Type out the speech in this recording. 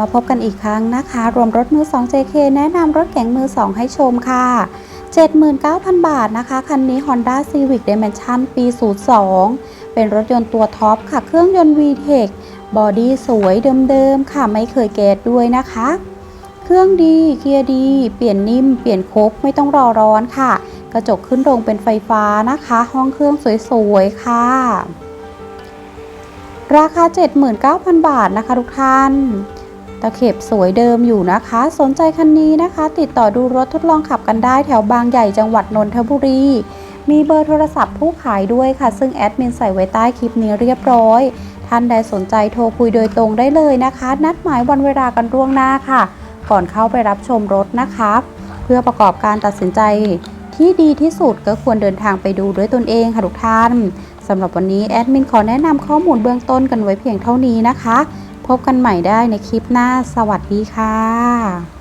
มาพบกันอีกครั้งนะคะ รวมรถมือ 2 JK แนะนำรถเก๋งมือ 2 ให้ชมค่ะ 79,000 บาทนะคะ คันนี้ Honda Civic Dimension ปี 02 เป็นรถยนต์ตัวท็อปค่ะ เครื่องยนต์ VTEC บอดี้สวยเดิมๆ ค่ะ ไม่เคยแกดด้วยนะคะ เครื่องดี เกียร์ดี เปลี่ยนนิ่ม เปลี่ยนโคกไม่ต้องรอร้อนค่ะ กระจกขึ้นลงเป็นไฟฟ้านะคะ ห้องเครื่องสวยๆ ค่ะราคา 79,000 บาทนะคะทุกท่าน ตะเข็บสวยเดิมอยู่นะคะ สนใจคันนี้นะคะ ติดต่อดูรถทดลองขับกันได้แถวบางใหญ่จังหวัดนนทบุรี มีเบอร์โทรศัพท์ผู้ขายด้วยค่ะ ซึ่งแอดมินใส่ไว้ใต้คลิปนี้เรียบร้อย ท่านใดสนใจโทรคุยโดยตรงได้เลยนะคะ นัดหมายวันเวลากันล่วงหน้าค่ะ ก่อนเข้าไปรับชมรถนะคะ เพื่อประกอบการตัดสินใจที่ดีที่สุดก็ควรเดินทางไปดูด้วยตนเองค่ะทุกท่านสำหรับวันนี้แอดมินขอแนะนำข้อมูลเบื้องต้นกันไว้เพียงเท่านี้นะคะ พบกันใหม่ได้ในคลิปหน้า สวัสดีค่ะ